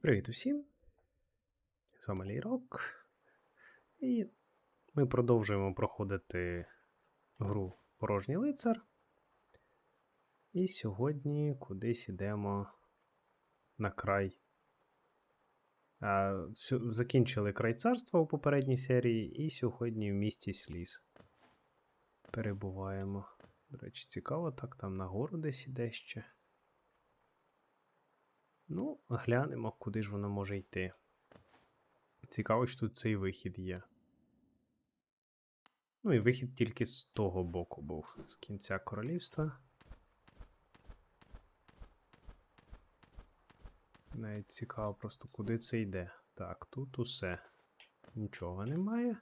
Привіт усім! З вами Лійрок. І ми продовжуємо проходити гру Порожній лицар. І сьогодні кудись йдемо на край. А, закінчили край царства у попередній серії, і сьогодні в місті Сліз. Перебуваємо. До речі, цікаво, так там нагору десь іде ще. Ну, глянемо, куди ж воно може йти. Цікаво, що тут цей вихід є. Ну і вихід тільки з того боку був, з кінця королівства. Навіть цікаво просто, куди це йде. Так, тут усе. Нічого немає.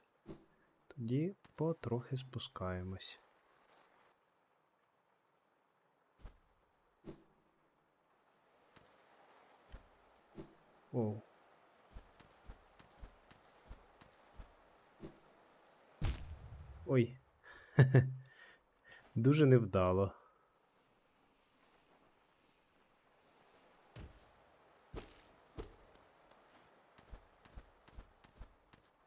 Тоді потрохи спускаємось. Оу. Ой. Дуже невдало.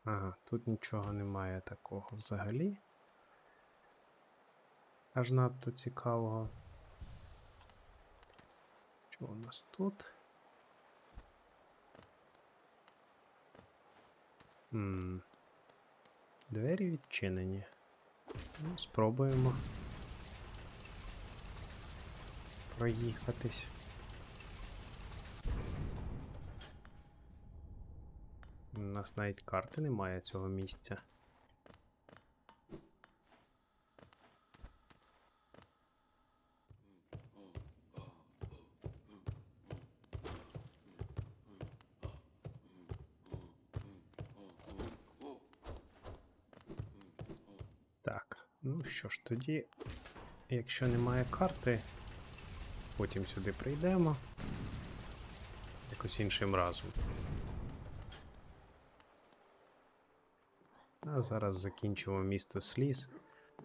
Ага, тут нічого немає такого взагалі. Аж надто цікавого. Що у нас тут? М, Двері відчинені. Ну, спробуємо проїхатись. У нас навіть карти немає цього місця. Так, ну що ж, тоді, якщо немає карти, потім сюди прийдемо. Якось іншим разом. А зараз закінчимо місто Сліз.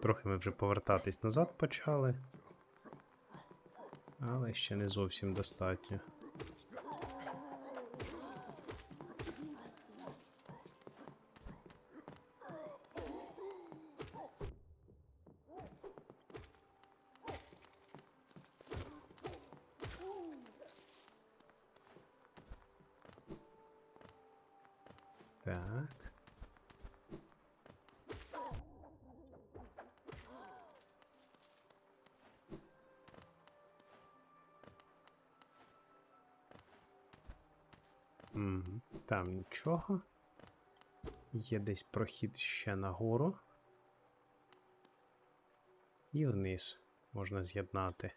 Трохи ми вже повертатись назад почали. Але ще не зовсім достатньо. Так. Мгм, Там нічого. Є десь прохід ще нагору. І вниз можна з'єднати.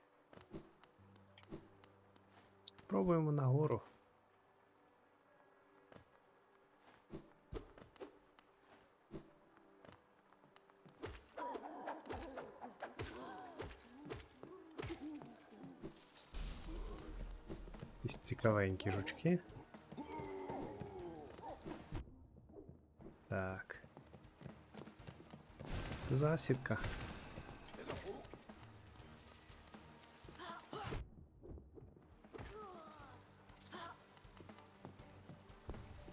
Пробуємо нагору. Якісь цікавенькі жучки. Засідка.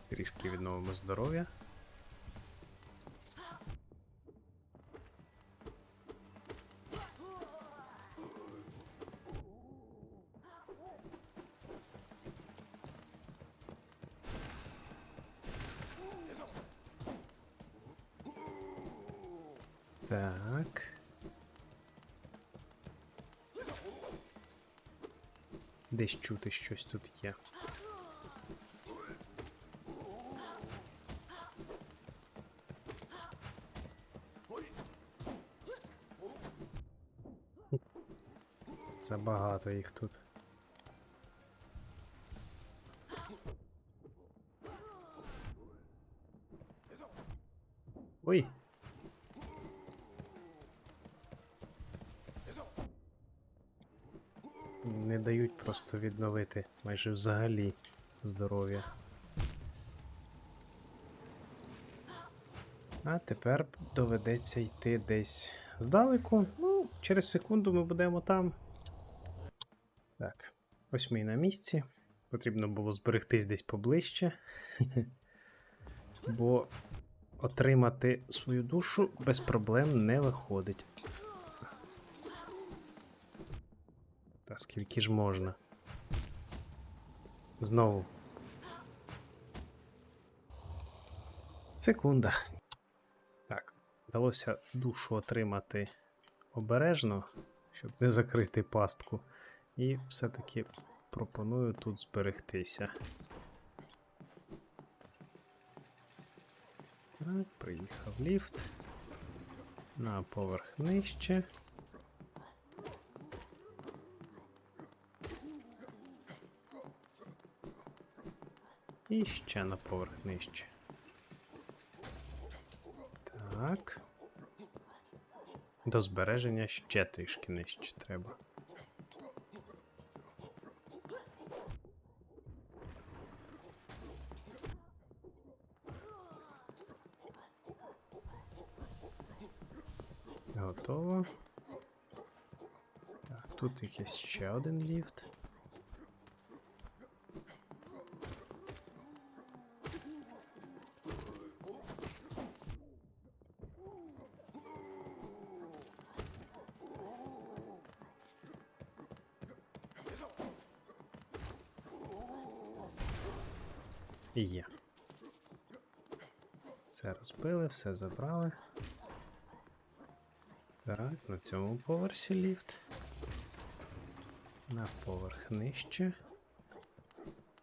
Трішки відновимо здоров'я. Так. Десь чути щось тут є. Забагато їх тут. Ой. Не дають просто відновити майже взагалі здоров'я. А тепер доведеться йти десь здалеку. Ну, через секунду ми будемо там. Так, ось ми і на місці. Потрібно було зберегтись десь поближче. Бо отримати свою душу без проблем не виходить. Та скільки ж можна? Знову. Секунда. Так, вдалося душу отримати обережно, щоб не закрити пастку. І все-таки пропоную тут зберегтися. Так, приїхав ліфт. На поверх нижче. І ще на поверх нижче. Так. До збереження ще трішки нижче треба. Готово. Так, тут якийсь ще один ліфт. Є. Все розбили, все забрали. Так, на цьому поверсі ліфт. На поверх нижче.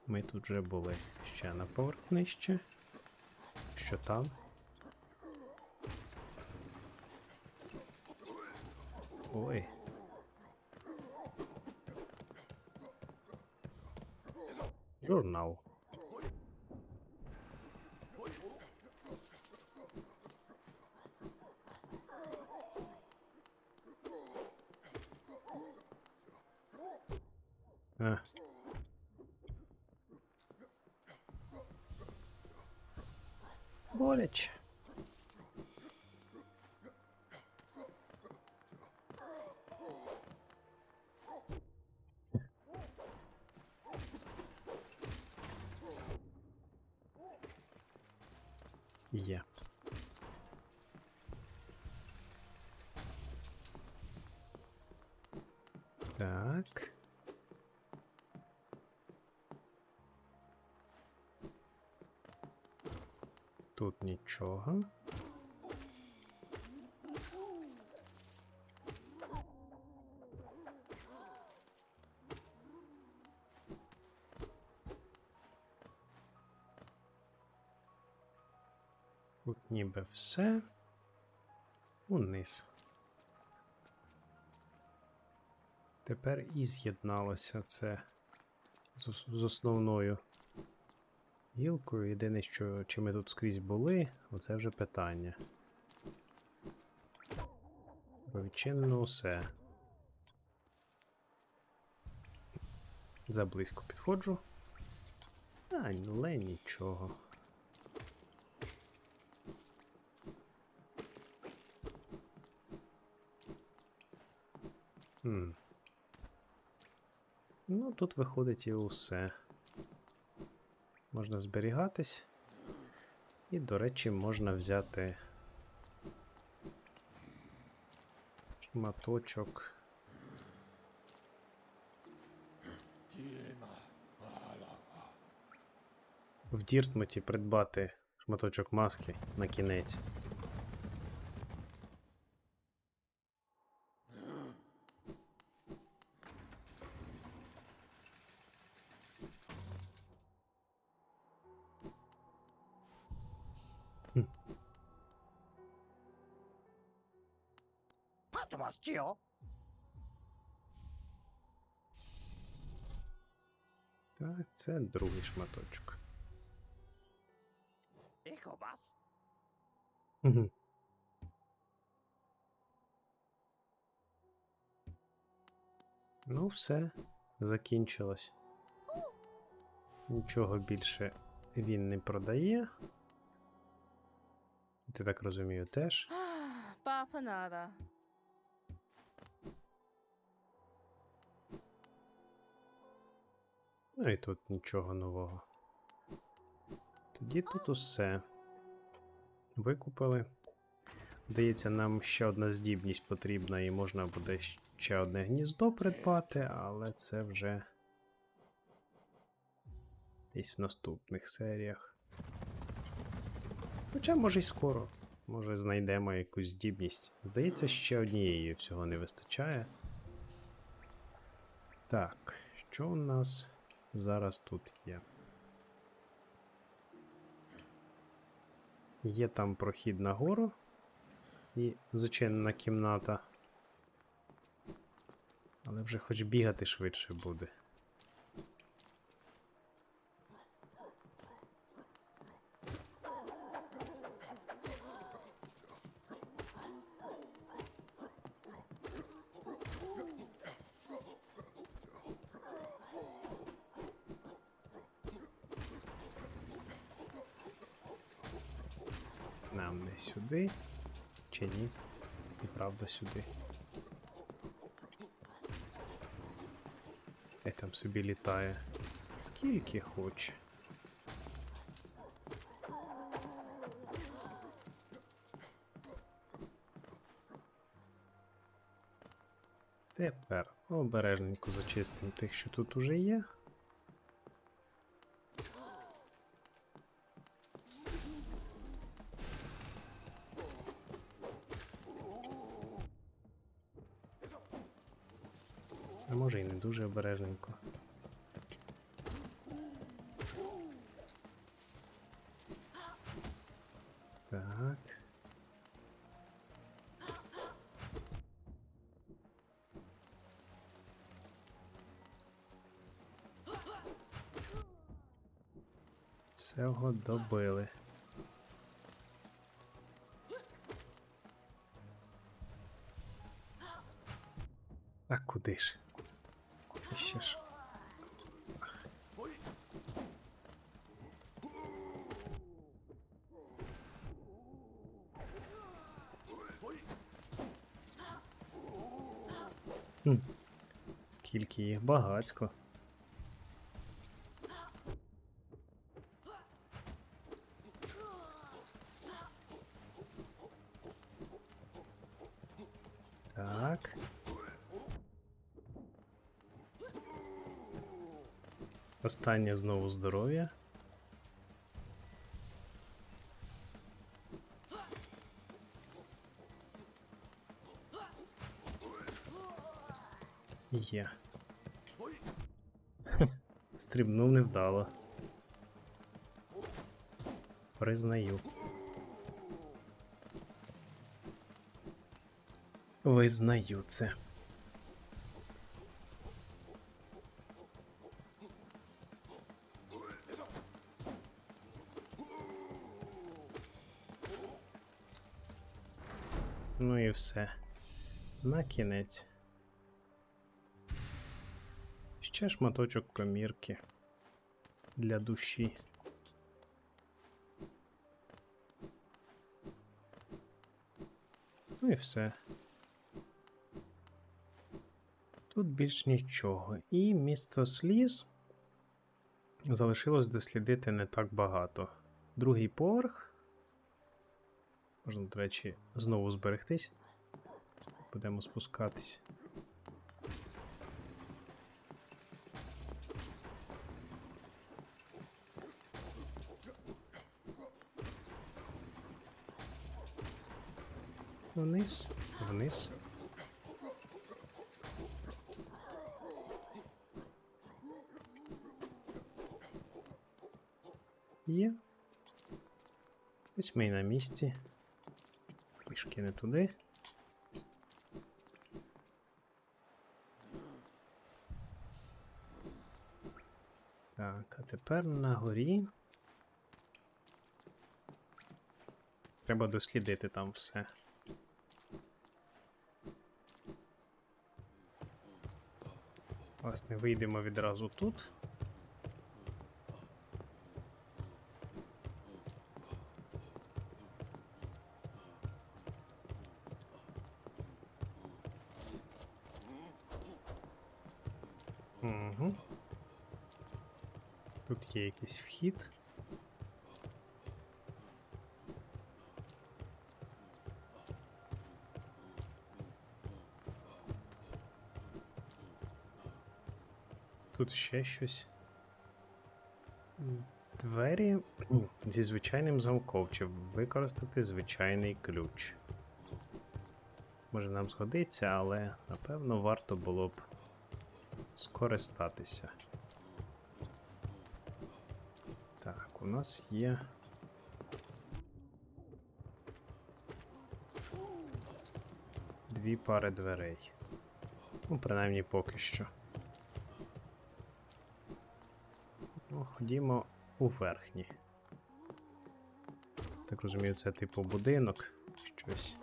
Ми тут вже були ще на поверх нижче. Що там? Ой. Журнал. А. Боляче. Є. Так. Тут нічого. Тут ніби все. Униз. Тепер і з'єдналося це з, з основною гілкою. Єдине, що чи ми тут скрізь були, оце вже питання. Відчинено усе. Заблизько підходжу. А, але нічого. Хм. Ну, тут виходить і усе. Можна зберігатись. І, до речі, можна взяти шматочок. В Діртмуті придбати шматочок маски на кінець. Patmos, Так, це другий шматочок. Угу. Ну, все, закінчилось. Нічого більше він не продає. Ти так розумію, теж. Papa nada. Ну і тут нічого нового. Тоді тут усе. Викупили. Здається, нам ще одна здібність потрібна, і можна буде ще одне гніздо придбати, але це вже десь в наступних серіях. Хоча, може, й скоро. Може, знайдемо якусь здібність. Здається, ще однієї всього не вистачає. Так, що у нас зараз тут є? Є там прохід на гору і зачинена кімната. Але вже хоч бігати швидше буде. Не сюди. Чи ні? І правда сюди. Хай там собі літає. Скільки хоче. Тепер обережненько зачистимо тих, що тут уже є. Може і не дуже обережненько. Так. Цього добили. А куди ж? І Ще ж. Хм. Скільки їх багацько. Так. Останнє знову здоров'я. Є. Хе, Стрибнув невдало. Признаю. Визнаю це. Ну і все. На кінець. Ще шматочок комірки для душі. Ну і все. Тут більш нічого. І місто сліз залишилось дослідити не так багато. Другий поверх. Можна, до речі, знову зберегтись. Будемо спускатись. Вниз, вниз. Є. Ось ми на місці. Трішки не туди. Так, а тепер на горі. Треба дослідити там все. Власне, вийдемо відразу тут. Угу. Тут є якийсь вхід. Тут ще щось. Двері зі звичайним замком. Чи використати звичайний ключ. Може нам згодиться, але напевно варто було б скористатися. Так, у нас є. Дві пари дверей. Ну, принаймні поки що. Ну, ходімо у верхні. Так розумію, це типу будинок. Щось.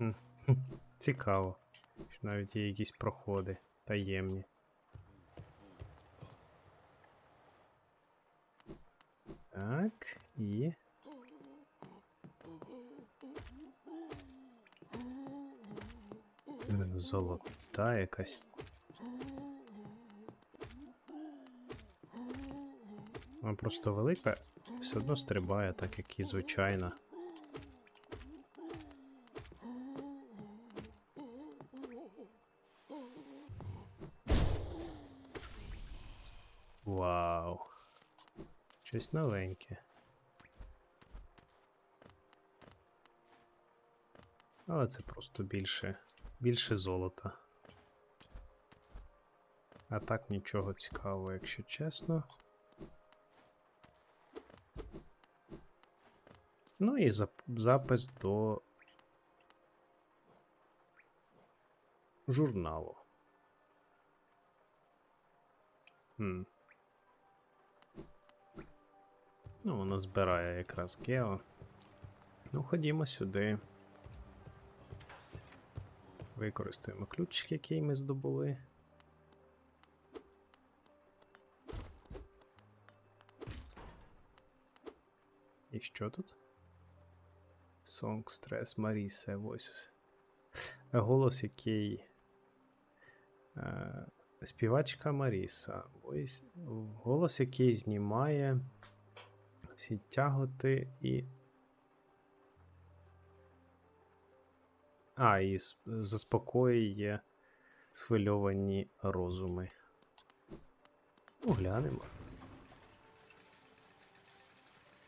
Цікаво. Що навіть є якісь проходи таємні. Так, і. Золота якась. Вона просто велика, все одно стрибає, так як і звичайна. Вау. Щось новеньке. Але це просто більше, більше золота. А так нічого цікавого, якщо чесно. Ну і запис до журналу. Хм. Ну, воно збирає якраз Гео. Ну, ходімо сюди. Використаємо ключик, який ми здобули. І що тут? Сонг стрес Марісе Voices. Голос, який. Е, співачка Маріса. Голос, який знімає всі тяготи і. А, і заспокоює схвильовані розуми. Ну.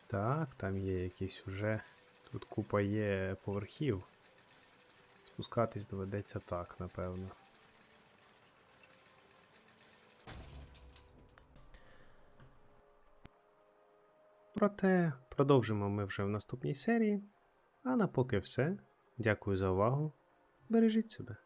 Так, там є якийсь уже. Тут купа є поверхів. Спускатись доведеться так, напевно. Проте продовжимо ми вже в наступній серії. А на поки все. Дякую за увагу. Бережіть себе.